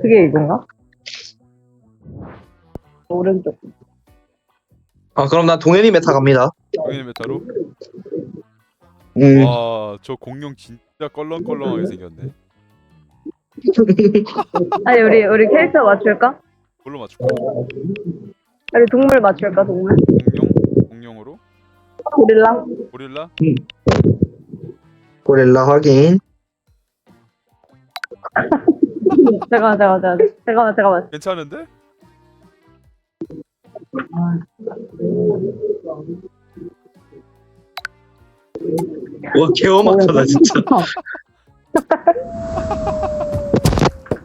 그게 이건가? 오른쪽. 아 그럼 난 동현이 메타 갑니다. 당연히 메타로. 음. 와, 저 공룡 진짜 껄렁껄렁하게 생겼네. 아니 우리 우리 캐릭터 맞출까? 뭘로 맞출까? 우리 동물 맞출까 동물? 공룡? 공룡으로? 고릴라? 고릴라? 고릴라 확인. 잠깐만 잠깐만 잠깐만 잠깐만 잠깐만. 괜찮은데? 와 개어막하다 진짜.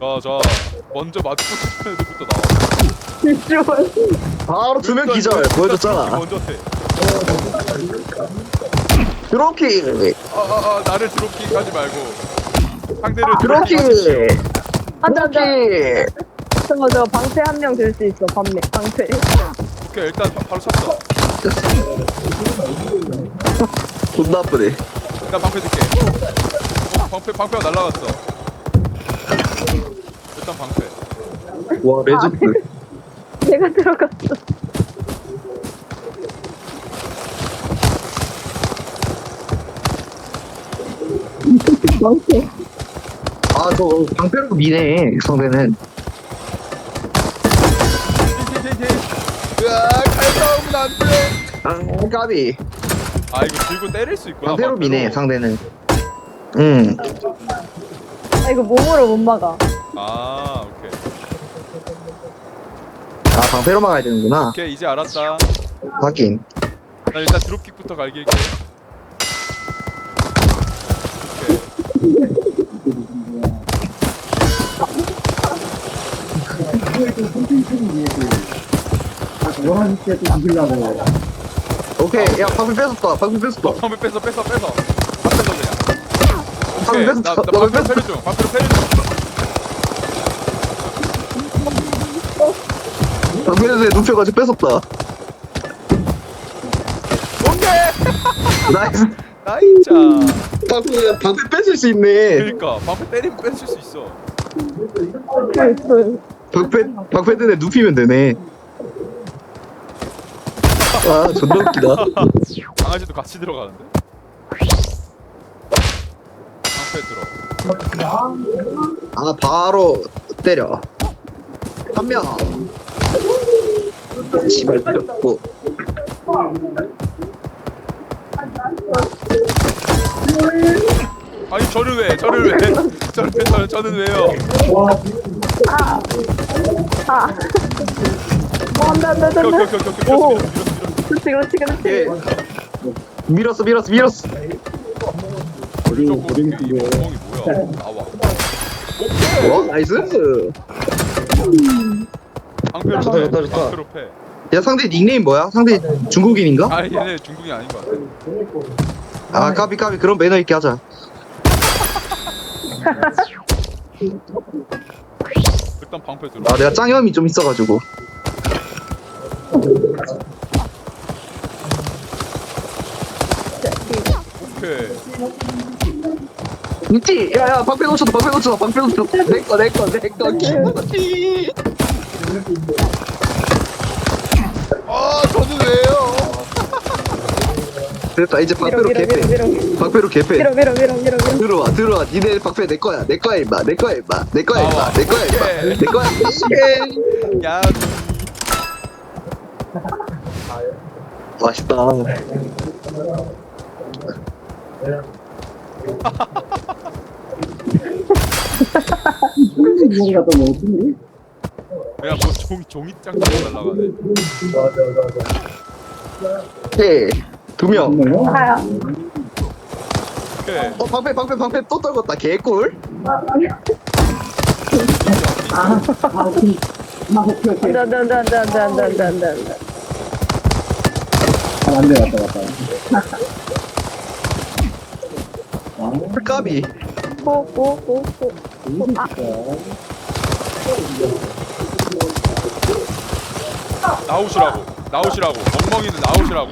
자, 자, 먼저 맞고 싶은 애들부터 나와. 이쪽은 바로 두 명 기절 보여줬잖아. 먼저 해. 드롭킥 아, 아, 아, 나를 드롭킥 하지 말고 상대를 드롭킥 안돼 안돼. 드롭킥. 저거 저거 방패 한 명 들 수 있어 방패 방패. 오케이, 일단 바, 바로 쳤어. 존나 아프네. 일단 방패 줄게. 어, 방패 방패가 날라갔어. 일단 방패. 와 레전드. 내가 들어갔어. 방패. 아 저 방패로 미네 상대는. 으아, 칼 싸움은 안 돼. 아 까비. 아, 이거 들고 때릴 수 있구나. 방패로 미네. 상대는. 음. 아 이거 몸으로 못 막아. 아, 오케이. 아 방패로 막아야 되는구나. 오케이, 이제 알았다. 확인. 나 일단 드롭킥부터 갈길게. 오케이. 오케이 야 방패 뺏었다. 방패 뺏었다. 방패 뺐어, 뺐어, 뺐어. 다 뺐어 그냥. 오케이, 방패 나, 뺏었다. 나 방패 방패 뺏었다. 패리 중. 방패로 패리 중. 방패에서 눕혀가지고 뺏었다. 오케이. 나이스. 나이자. 방패 방패 뺏을 수 있네. 그러니까 방패 때리면 뺏을 수 있어. 방패 등에 눕히면 되네. 아 존나 웃기다. 강아지도 같이 들어가는데. 방패 들어. 아 바로 때려. 한 명. 씨발 때렸고. 아니 저를 왜? 저를 왜? 저를 왜? 저는, 저는 왜요? 아. 어, 안 돼 안 돼 안 돼. 오케이 오케이 오케이 오케이 오. 밀었어. 그렇지 그렇지 예. 그렇지. 밀었어 밀었어 밀었어. 무조건 이 멍멍이 뭐야? 나와. 어 나이스. 방패로 좋다, 패. 좋다, 좋다. 방패로 패. 야 상대 닉네임 뭐야? 상대 중국인인가? 아 얘네 중국이 아닌 것 같아. 아 까비 까비 그런 매너 있게 하자. 일단 방패 들어. 아 내가 짱염이 좀 있어가지고. 오케이. 있지? 야야 방패 놓쳤다 방패 놓쳤다 방패 놓쳤다 내꺼 내꺼 내꺼 기모티 아 저는 왜요? 됐다 이제 밀어 방패로 밀어 개패 밀어 밀어 방패로 개패 밀어 밀어 밀어 밀어 밀어. 들어와 들어와 니네 방패 내 거야 내 거야 임마 내 거야 임마 내 거야 임마. 내 거야 임마 오케이. 내 거야 예. 야. 맛있다 그냥 뭐 종, 종이장 날라가네. 오케이 두명 아야. 오케이. 어 방패 방패 방패 또 떨궜다 개꿀 안돼 안돼 안돼 안돼 안돼 안돼 안돼 안돼 안돼. 까비 오오오오. 나오시라고. 나오시라고. 멍멍이는 나오시라고.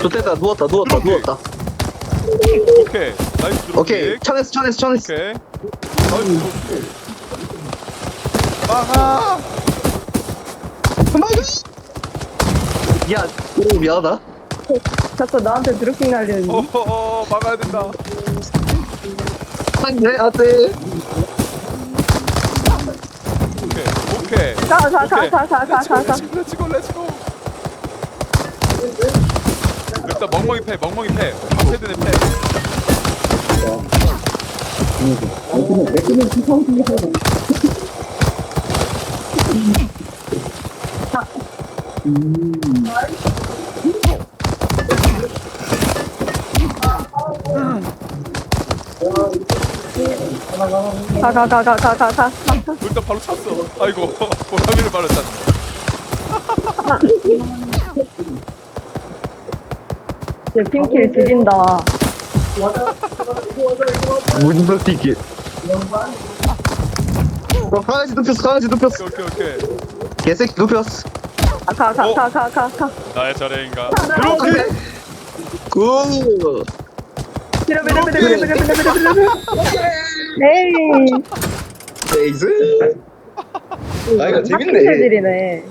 좋됐다. 누웠다 누웠다 누웠다. 오케이. 나이스 드롭킥 오케이. 천에서 천에서 천에서 오케이. 나이스 드롭킥 야 오, 미안하다. 자꾸 나한테 드롭킹 날리는. 어허 막아야 된다. 안돼 안돼 오케이. 자, 자, 자, 자, 자, 자, 자, 렛츠고, 렛츠고. 일단 멍멍이 패, 멍멍이 패. 패드네 패. 가, 가, 가, 가, 가, 가. 일단 바로 찼어. 아이고 보라미를 바로 찼네 이제 핑킬 지린다. 무슨 소리 이게 어, 강아지 눕혔어 강아지 눕혔어. 오케이 오케이 오케이. 개새끼 눕혔어. 아, 가, 가, 가, 가, 가, 가. 나의 차례인가? 안돼 굿. 비려, 비려, 비려, 비려, 비려, 비려, 비려, 비려, 비려. 에이. 레이즈 아 이거 핑킬 지리네.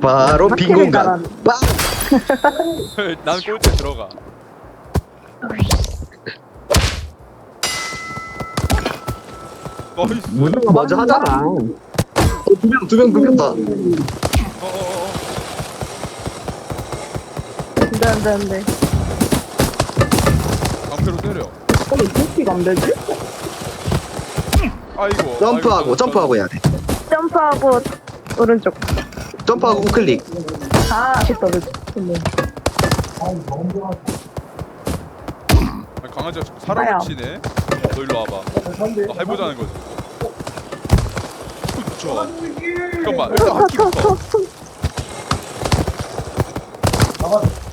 바로 빈 공간. 빵난 꼴찌 들어가. 어이씨 무슨 거 먼저 하잖아. 두명 두명 눕혔다. 어어어. 안 돼, 안 돼, 안 돼. 방패로 어, 왜 드롭킥 안 되지? 아이고 점프하고 아이고, 점프하고 해야 돼 점프하고, 오른쪽. 점프하고 우클릭 아, 됐다. 됐네. 아니, 강아지가 자꾸 아야. 사람을 치네 너 일로 와봐 너 해보자는 거지 좋아 잠깐만 일단 터, 터, 바퀴부터 터, 터.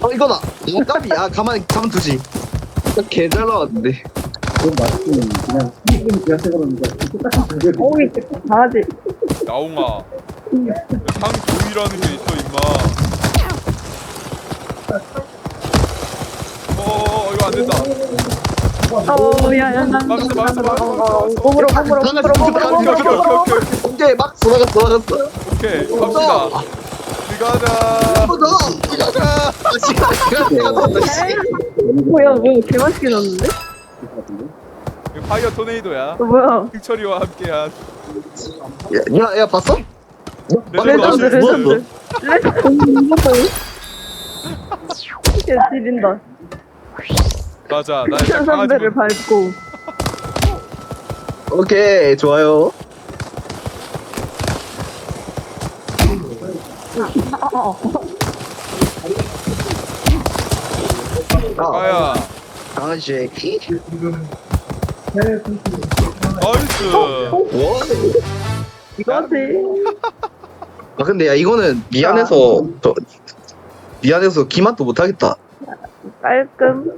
어 이거다 야 까비 야 가만 가만 두지 개잘 나왔는데 오이, 강아지. 나옹아 상조이라는 게 있어 임마 어어어 이거 안 된다 어, 야, 야, 나. 막았어 막았어 막았어 어, 몸으로, 몸으로, 몸으로, 몸으로, 오케이 오케이 몸으로. 오케이 오케이 오케이 막 돌아갔어 돌아갔어 오케이 갑시다 이거다 한번더 이거다 시간 시간 시간 씨 뭐야, 뭐야, 개맛있게 넣었는데? 이거 파이어 토네이도야 어, 뭐야. 승철이와 함께한 야, 야, 봤어? 레전드, 레전드 레전드. 레전드. 야, 지린다. 맞아 나 일단 강아지 선배를 밟고. 오케이, 좋아요. 아, 가야 강아지. 나이스 와. 이거지. 아, 근데 야, 이거는 미안해서, 저, 미안해서 기맛도 못하겠다. 깔끔.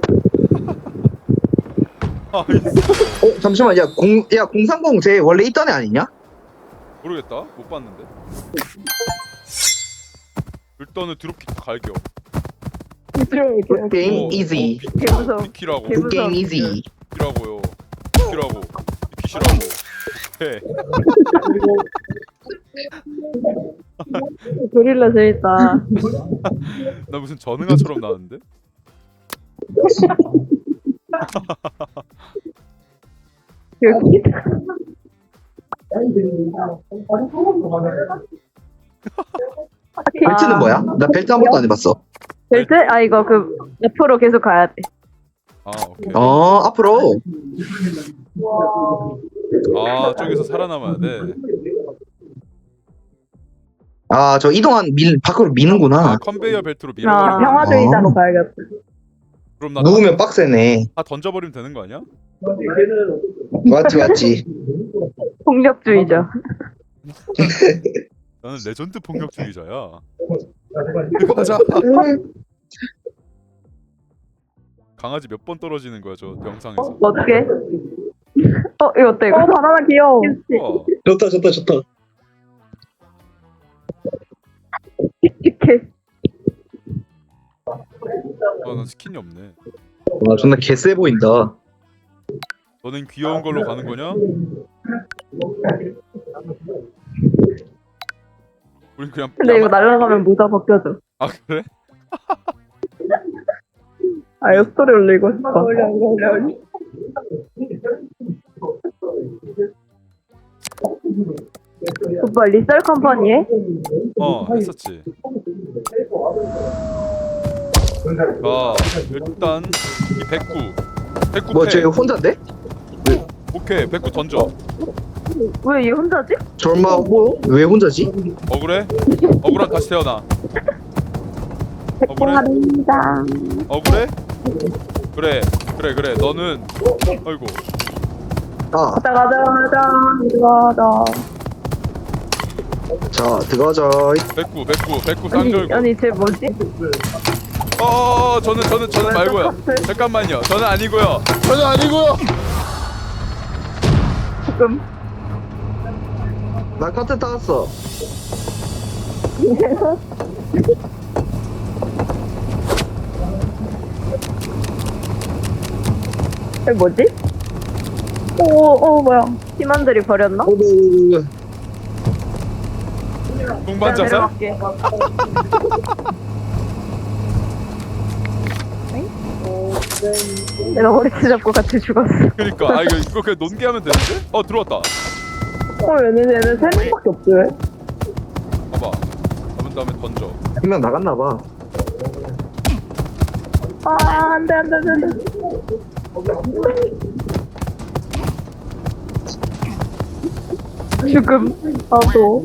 나이스 어, 잠시만, 야, 공, 야, 030 쟤 원래 있던 애 아니냐? 모르겠다 못 봤는데 일단은 드롭킥 갈겨 게임 어, easy. 어, 개 무서워. 비키라고. 게임 easy. 비키라고요 비키라고 비키시라고 네 고릴라 재밌다. 나 무슨 전응아처럼 나왔는데? 여기. 벨트는 아. 뭐야? 나 벨트 한 번도 안 해봤어. 벨트? 아 이거 그 앞으로 계속 가야 돼. 아 오케이 어, 앞으로. 아 저기서 살아남아야 돼 아, 저 이동한 밀, 밖으로 미는구나. 아, 컨베이어 벨트로 아 밀어버리면 평화주의자로 가야겠다. 그럼 나 누우면 빡세네. 다 던져버리면 되는 거 아니야? 맞지, 맞지. 폭력주의자. 나는 레전드 폭력주의자야 가자 강아지 몇 번 떨어지는 거야 저 영상에서 어떻게? 어 이거 어때 이거? 어 바나나 귀여워. 우와 좋다, 좋다, 좋다. 이렇게. 아 난 스킨이 없네 와 존나 개쎄 보인다 너는 귀여운 걸로 가는 거냐? 우리 그냥 근데 이거 날아가면 모자 벗겨져. 아 그래? 아, 이거 스토리 올리고 싶어. 올려, 올려, 올려. 오빠 리셀 컴퍼니에? 어 했었지 자 일단 이 백구 백구 뭐패쟤 혼자인데? 오케이 백구 던져 왜 얘 혼자지? 절마 뭐? 왜 혼자지? 억울해? 억울한 다시 태어나 억울해? 백공합니다. 억울해? 그래 그래 그래 너는 아이고 아, 가자, 가자, 가자, 가자. 자 들어가자 백구 백구 백구 아니, 쌍절구 아니, 쟤 뭐지? 어 저는 저는 저는 말고요. 잠깐만요 저는 아니고요 저는 아니고요 지금. 나 카트 타왔어 쟤 뭐지? 오, 오, 뭐야. 팀원들이 버렸나? 오구 동반 자살? 내려갈게. 엥? 내가 머리채 잡고 같이 죽었어. 그니까 아 이거 이거 그냥 논개하면 되는데? 어 들어왔다 어, 얘는, 얘는 세 명밖에 없지, 왜? 봐봐 잡은 다음에 던져 한명 나갔나봐 아, 안 돼, 안 돼, 안 돼, 안 돼. 죽음. 나도.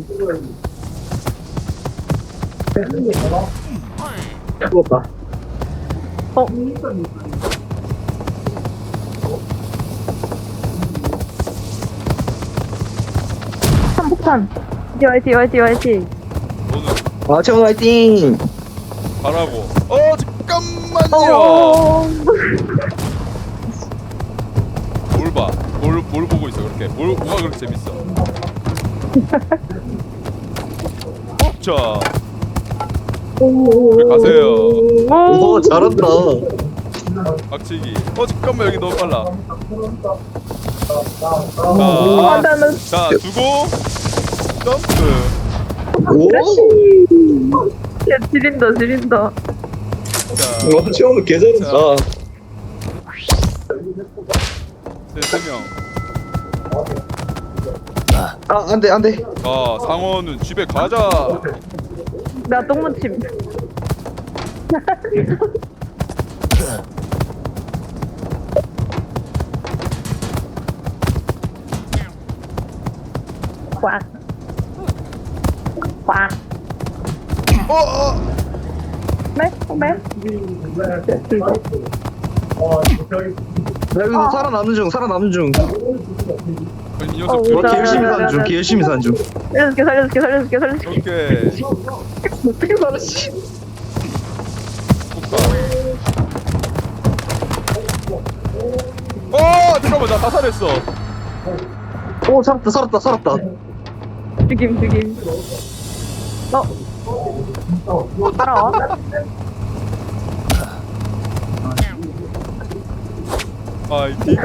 죽었다 어. 한복탄. 화이팅, 화이팅, 화이팅. 너는 아 채원 화이팅 가라고 어 잠깐만요 어. 뭘 봐? 뭘, 뭘 보고 있어 그렇게? 뭘, 뭐가 그렇게 재밌어? 자왜 가세요 오 잘한다 박치기 어 잠깐만 여기 너무 빨라. 자, 자 두고 점프 오? 야, 지린다, 지린다. 자 와, 채원 개 잘한다 네, 세명. 아 안 돼 안 돼. 자 상어는 집에 가자. 나 똥무침. 꽉. 꽉. 어, 어. 네? 네? 나 여기서 살아남는 중 살아남는 중 이 어, 녀석 개 자, 열심히 자, 사는 자, 중 자. 개 열심히 사는 중 살려줄게, 살려줄게, 살려줄게, 살려줄게. 오케이 어떻게 살았지 어 잠깐만 나 자살했어 오 살았다 살았다 살았다 죽임, 죽임. 어? 따라와. 파이팅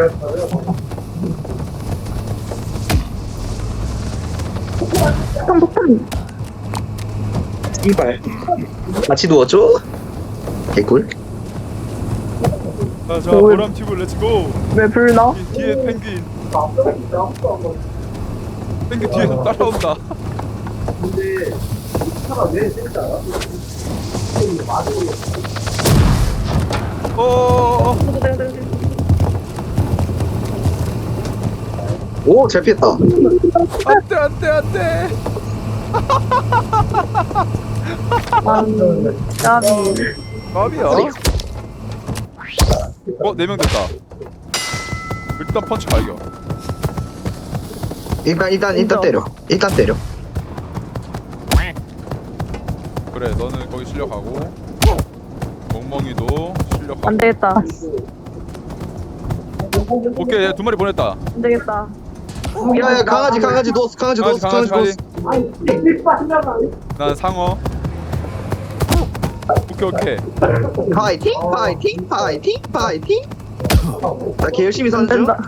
폭탄, 이발 같이 누웠죠? 개꿀 자자 어, 왜- 보람 튜브 렛츠고 왜? 이 뒤에 펭귄 펭귄 뒤에서 따라온다 어어어 오 잘 피했다. 안돼 안돼 안돼. 까비. 밥이야 어네 명 됐다. 일단 펀치 발견. 일단 일단 일단 때려. 일단 때려 그래 너는 거기 실력하고 멍멍이도 실력하고 안 되겠다. 오케이 얘 두 마리 보냈다 안 되겠다. 야야 강아지 강아지 누웠어 강아지 누웠어 강아지 누웠어 난 상어 오케이 오케이 파이팅 파이팅 파이팅 파이팅 나걔 열심히 안 선수 된다.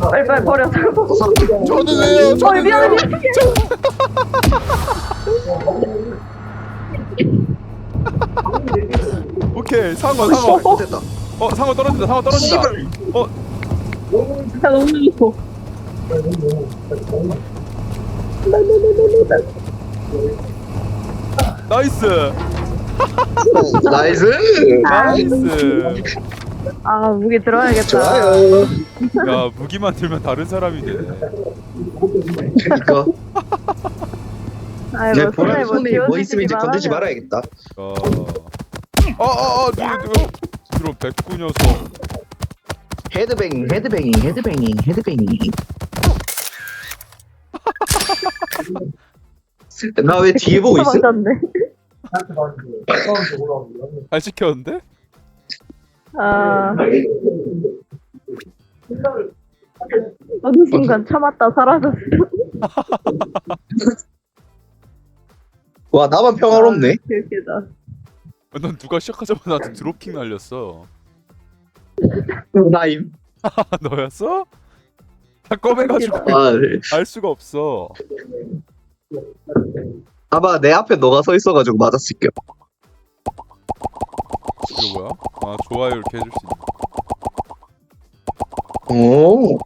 빨리 빨리 버려. 저는 왜요 어 저는 미안해. 왜요 오케이 상어 상어. 됐다. 어 상어 떨어진다 상어 떨어진다. 씨발. 어. 진짜 너무 무서워. 나이스. 나이스. 나이스. 아 무기 들어야겠다. 좋아요. 야 무기만 들면 다른 사람이 되네 이거 아이고 내 보라 손에 뭐 손에 뭐 있으면 이제 건들지 하면. 말아야겠다 어 어어 누구 누구 그럼 백구 녀석 헤드뱅 헤드뱅이 헤드뱅이 헤드뱅이 나왜 뒤에 보고 있어? 맞았네. 잘 시켰는데? 아. 어느 순간 참았다 사라졌어. 와 나만 평화롭네 웃기다. 어, 넌 누가 시작하자마자 나한테 드롭킥 날렸어 나임 아 너였어? 다 꺼매가지고 아, 네. 알 수가 없어 아마 내 앞에 너가 서 있어가지고 맞았을게요 이거 뭐야? 아 좋아요 이렇게 해줄 수 있네 오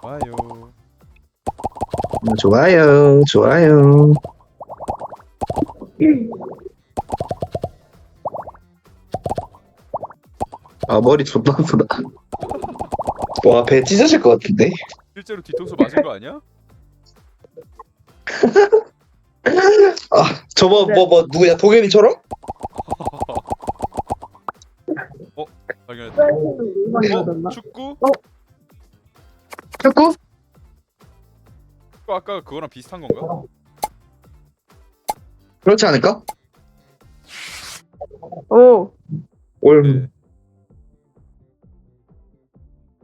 좋아요 좋아요 좋아요 아 머리 존나 아프다 와배 찢어질 것 같은데 실제로 뒤통수 맞은 거 아니야? 아 저거 네. 뭐뭐 누구야 도겸이처럼? 당연했다 어? 어? 축구? 축구? 축구 아까 그거랑 비슷한 건가? 그렇지 않을까? 오. 올 네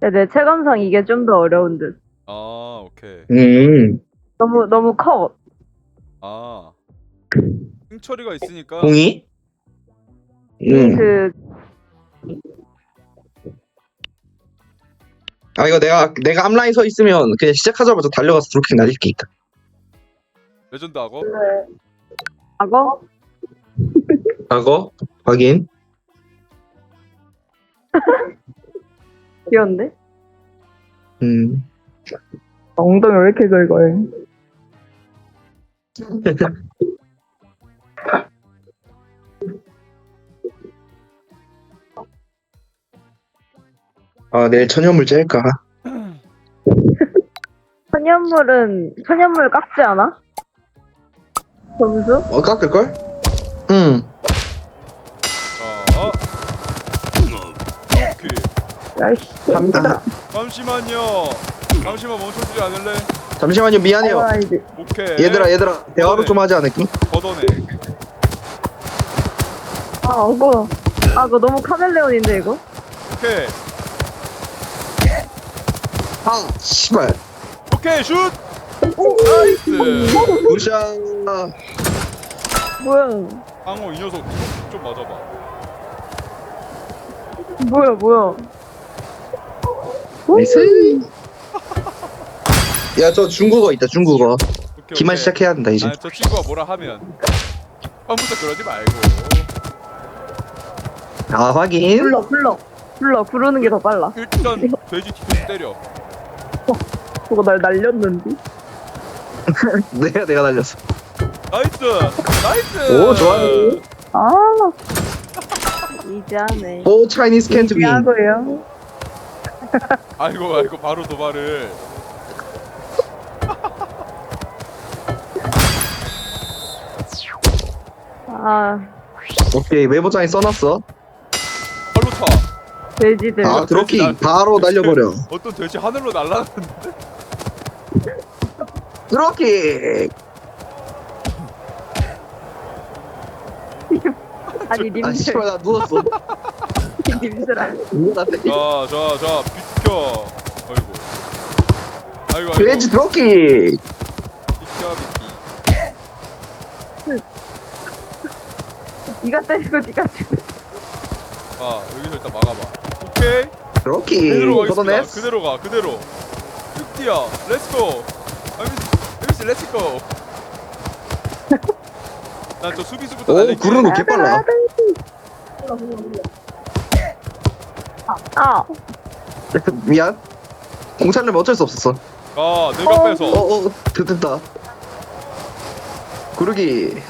네, 내 체감상 이게 좀 더 어려운 듯. 아 오케이 음 너무 너무 커. 아 승철이가 있으니까 공이? 음. 그 아 이거 내가 내가 앞라인 서 있으면 그냥 시작하자마자 달려가서 드롭킥 날릴 게 있다 레전드 악어? 악어? 악어? 확인 귀여운데? 음 엉덩이 왜 이렇게 긁어요? 아 내일 천연물 짤까? 천연물은 천연물 깎지 않아? 점수? 어 깎을걸? 응 자 오케이 야이씨. 갑니다 잠시만요 잠시만 멈춰주지 않을래? 잠시만요 미안해요 아이디. 오케이 얘들아 얘들아 대화로 좀 하지 않을까? 걷어내 아 악어. 악어 너무 카멜레온인데 이거? 오케이 아 씨발. 오케이 슛! 나이스. 우샤 뭐야? 상호 이 녀석. 좀 맞아봐. 뭐야 뭐야? 나이스? 야 저 중국어 있다 중국어. 오케이, 오케이. 시작해야 한다 이제. 아, 저 친구가 뭐라 하면. 처음부터 그러지 말고. 아 확인. 불러 불러. 불러. 부르는 게 더 빨라. 일단 돼지 뒤통수 때려 그거 날 날렸는데? 내가 내가 날렸어. 나이스! 나이스! 오, 좋아요. 아. 이제 하네. 오 차이니스 캔트 윈 하고요. 아이고 아이고 바로 도발을 아. 오케이 메모장에 써놨어. 발로 차 돼지들. 아 드롭킥 바로 날려버려. 어떤 돼지 하늘로 날아가는데? 드롭킥 아니 아 님들 씨발 나 누웠어. 님들 아니. 누워놨대 자자 자 비켜. 아이고. 아이고 아이고. 돼지 드롭킥 비켜 비켜 니가 때리고 니가 죽 아 여기서 일단 막아봐 오케이. 그렇게 그대로 가겠습니다. 걷어냈어 그대로 가 그대로. 쭉 뛰어 렛츠고 에미씨 렛츠고 난저 수비수부터 오 날릴게 구르노 개빨라. 아. 미안. 공찬려면 어쩔 수 없었어. 아 내가 빼서. 어어 됐다. 구르기.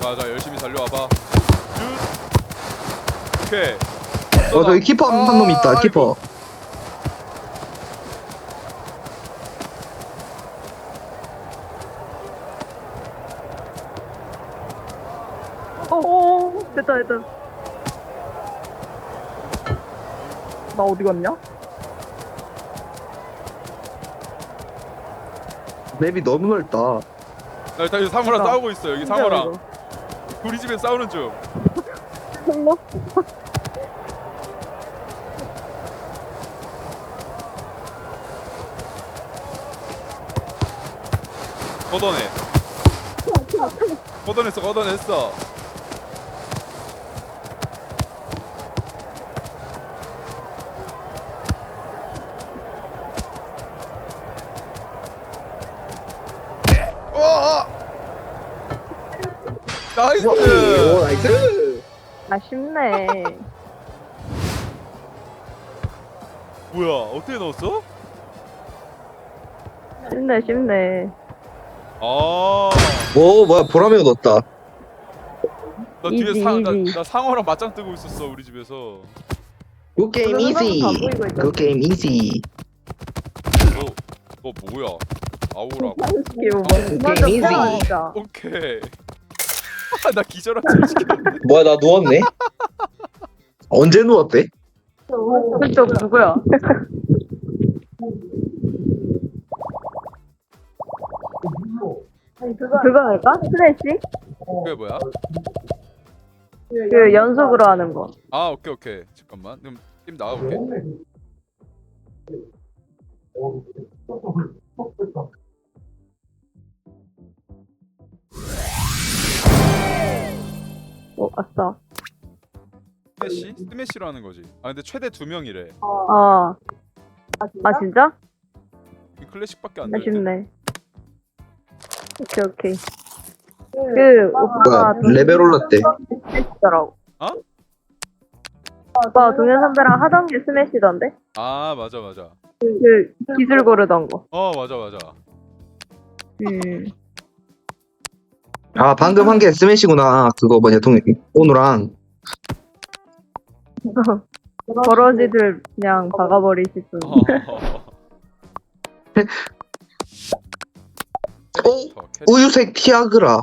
자 자 열심히 달려와봐. 슛 오케이. 어 저기 키퍼 한, 한놈 있다 아, 키퍼. 오 됐다 됐다. 나 어디 갔냐? 맵이 너무 넓다. 나 일단 여기 어. 싸우고 있어 여기 상어랑 우리 집에 싸우는 중. 홀로? 걷어내. 걷어냈어 걷어냈어. 어! 나이스 오 나이스. 아쉽네. 뭐야 어떻게 넣었어? 쉽네 쉽네 아, 오 뭐야 보라매가 넣었다 나 뒤에 이지, 상, 나, 이지. 나 상어랑 맞짱 뜨고 있었어 우리 집에서. 굿 게임 그러면 이지 보이고 있잖아. 굿 게임 이지 너, 너 뭐야? 아우라고. 귀여워 게임 이지. 오케이. 나 기절한 줄 시켰는데. 뭐야 나 누웠네 언제 누웠대? 그쪽 누구야? 그거 할까? 스매시? 그게 뭐야? 그 연속으로 하는 거 아, 오케이 오케이. 잠깐만. 그럼 게임 나가볼게. 어, 아싸 스매시? 스매시로 하는 거지. 아 근데 최대 두 명이래. 아, 아 진짜? 이 클래식밖에 안될 때. 아쉽네 오케이 오케이 그 오빠가 뭐야 레벨 올랐대 스매시더라고 어? 오빠 동현 선배랑 하던 게 스매시던데? 아 맞아 맞아. 그 기술 고르던 거 어 맞아 맞아. 음. 아 방금 한 게 스매시구나 그거 뭐냐 동 오누랑 버러지들 그냥 박아버리실 분 어, 어? 캐... 우유색 티아그라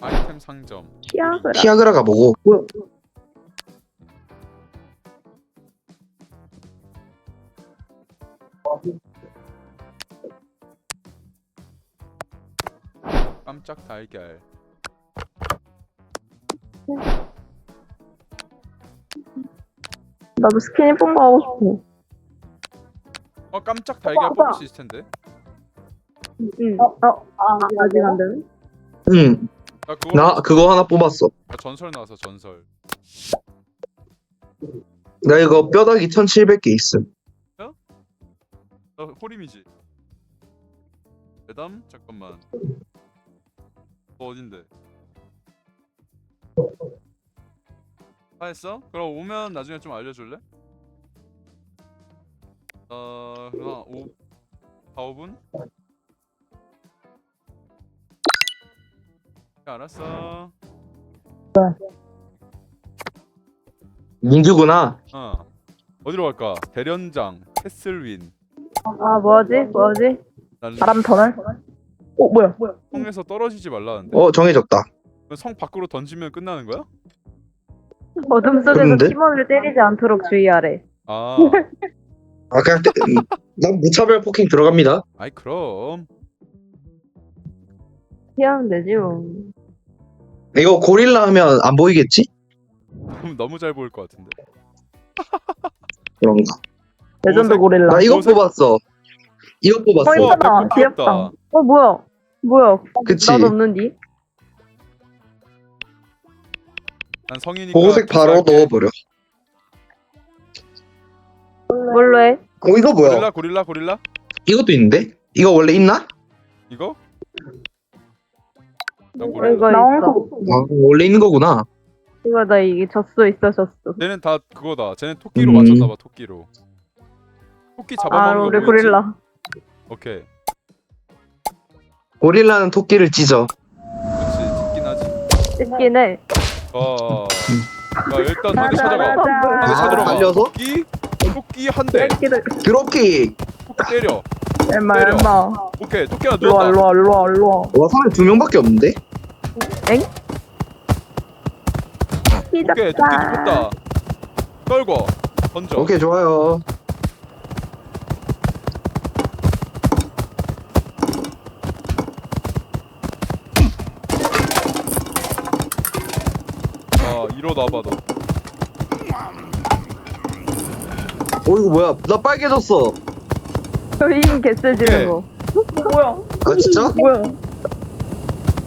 아이템 상점. 티아그라 티아그라가 뭐고 깜짝 달걀. 나도 스킨 예쁜 거 하고 어 깜짝 달걀 오빠, 뽑을 수 있을 텐데. 응. 어? 아, 아직 안 되네? 응 나 그거 나 그거 하나 뽑았어 나 전설 나와서 전설. 나 이거 뼈다귀 1700개 있음 나 호림이지. 대담 잠깐만. 너 어딘데? 다 했어? 그럼 오면 나중에 좀 알려줄래? 어, 그럼 5, 4, 5분? 알았어. 민규구나 어. 어디로 갈까? 대련장, 캐슬윈. 아 뭐지? 뭐지? 난 바람 터널? 어 뭐야? 뭐야? 성에서 떨어지지 말라는데. 어 정해졌다 그럼 성 밖으로 던지면 끝나는 거야? 어둠 속에서 그런데? 팀원을 때리지 않도록 주의하래 아, 아 그냥 때- 음, 난 무차별 포킹 들어갑니다 아이 그럼. 피하면 되지 뭐 이거 고릴라 하면 안 보이겠지? 그럼 너무 잘 보일 것 같은데. 그런가 레전드 오색- 고릴라 나 이거 오색- 뽑았어 이거 뽑았어 어, 우와, 예쁘다. 백군 귀엽다. 귀엽다. 어 뭐야? 뭐야? 그치. 나도 없는디? 난 성인이니까. 보호색 바로. 넣어버려. 뭘로 해? 어 이거 뭐야? 고릴라 고릴라 고릴라. 이것도 있는데? 이거 원래 있나? 이거? 나 이거 고릴라. 있어. 아, 원래 있는 거구나. 이거 나 이게 졌어 있어 졌어. 쟤는 다 그거다. 쟤는 토끼로 음. 맞췄나봐 토끼로. 토끼 아 잡아먹는 거 우리 뭐였지? 고릴라. 오케이. 고릴라는 토끼를 찢어. 그렇지 찍긴 하지. 찍긴 해. 어. 자 일단 상대 찾아가. 아, 찾으러 가. 달려서? 토끼 토끼 한 대. 새끼들. 드롭킥. 토끼 때려. 때려. 얼마. 오케이 토끼 하나 일로와 누웠다. 일로와 일로와 일로와. 와 사람 두 명밖에 없는데? 오케이 토끼 누웠다. 떨고 던져. 오케이 좋아요. 아 일어나봐 너. 어 이거 뭐야? 나 빨개졌어. 저힘 개쎄 지는 거. 뭐야? 아 진짜? 뭐야?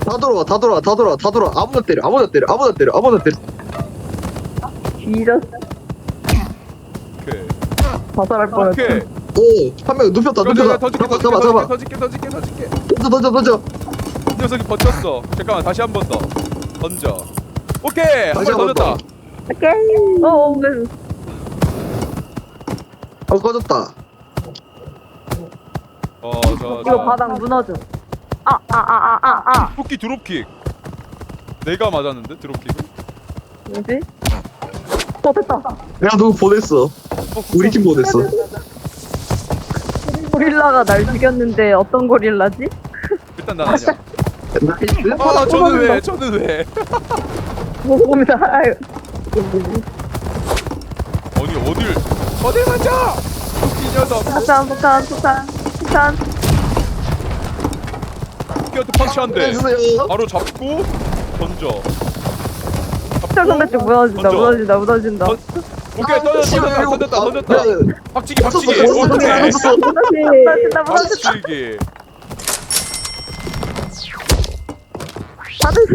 다 돌아와 다 돌아와 다 돌아와 다 돌아와 아무나 때려 아무나 때려 아무나 때려 아무나 때려. 뒤졌어. 오케이. 자살할 뻔했어. 오케이. 오한 명 눕혔다 눕혔다. 던질게 던질게 잡아. 던질게 던질게 던질게. 던져 던져 던져. 이 녀석이 버텼어. 잠깐만 다시 한 번 더. 던져. 오케이 한 다시 번 한번 던졌다. 오케이. 어, 어, 왜? 어 꺼졌다. 어저 이거 바닥 무너져. 아, 아, 아, 아, 아, 아. 토끼 드롭킥. 내가 맞았는데 드롭킥. 뭐지? 어, 됐다. 내가 누구 보냈어. 어, 우리 팀 보냈어. 고릴라가 날 죽였는데 어떤 고릴라지? 일단 난 아니야. 나이스. 아 저는 왜? 저는 왜? 못 봅니다. 아유. 아니 어딜? 어딜 맞아? 토끼 녀석. 폭탄, 폭탄, 폭탄, 폭탄. 토끼한테 펀치 한 대. 해주세요. 바로 잡고 던져. 폭탄 선배 쪽 무너진다, 던져. 무너진다, 무너진다. 던- 오케이 던졌다 던졌다 던졌다 던졌다. 박치기 박치기. 던졌어, 던졌어, 오케이. 던졌어. 무너진다, 무너진다. 박치기. 다들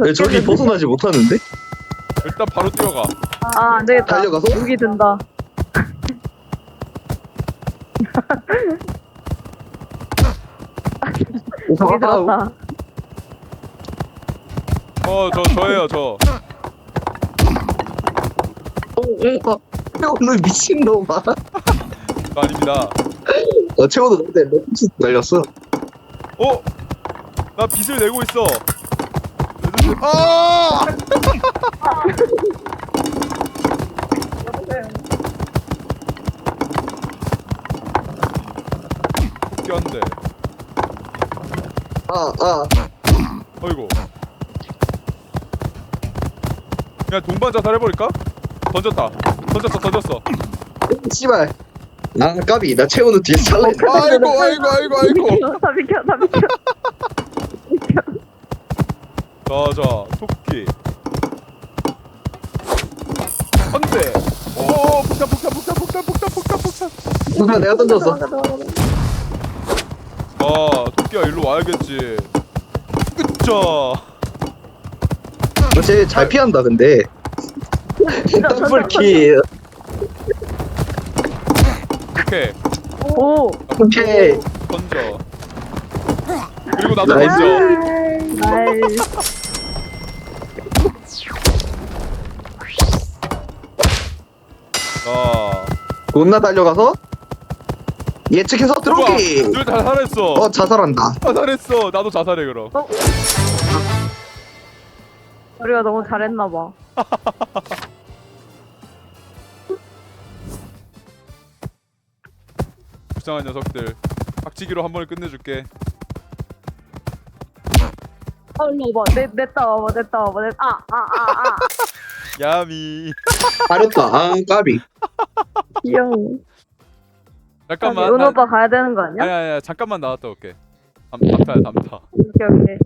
왜 저기 벗어나지 못하는데? 일단 바로 뛰어가. 아, 안 되겠다. 달려가서? 무기 든다. 무기 들었다. 어 저 저예요 저. 어, 오늘 미친놈아. 저 아닙니다. 어, 채워도 근데 럭스 날렸어. 어? 나 빚을 내고 있어. 아! 한 대. 아, 아. 어이구. 그냥 동반 자살해버릴까? 던졌다. 던졌어, 던졌어. 씨발. 아, 까비. 나 채우는 뒤에 살래. 아이고, 아이고, 아이고, 아이고. 다 비켜, 다 비켜. 비켜. 자, 자, 토끼. 한 대. 오, 폭탄, 폭탄, 폭탄, 폭탄, 폭탄, 폭탄, 폭탄. 누가 내가 던졌어. 아, 토끼야, 일로 와야겠지. 그쵸. 쟤잘 피한다, 근데. 더블킬. 오케이. 오, 오케이. 던져. 그리고 나도 나이스. 던져. 나이스. 자. 존나 달려가서 예측해서 들어오기. 둘 자살했어. 어, 자살한다. 자살했어. 나도 자살해 그럼. 우리가 너무 잘했나 봐. 불쌍한 녀석들. 박치기로 한 번에 끝내줄게. 어, 일로 와봐. 내, 냈다 와봐, 냈다 와봐. 냈... 아, 아, 아, 아. 야미. 가렸다. 아, 까비. 귀여워. 잠깐만. 은 나- 오빠 가야 되는 거 아니야? 아니 아니 잠깐만 나왔다 올게. 담 담타야 담타. 오케이, 오케이.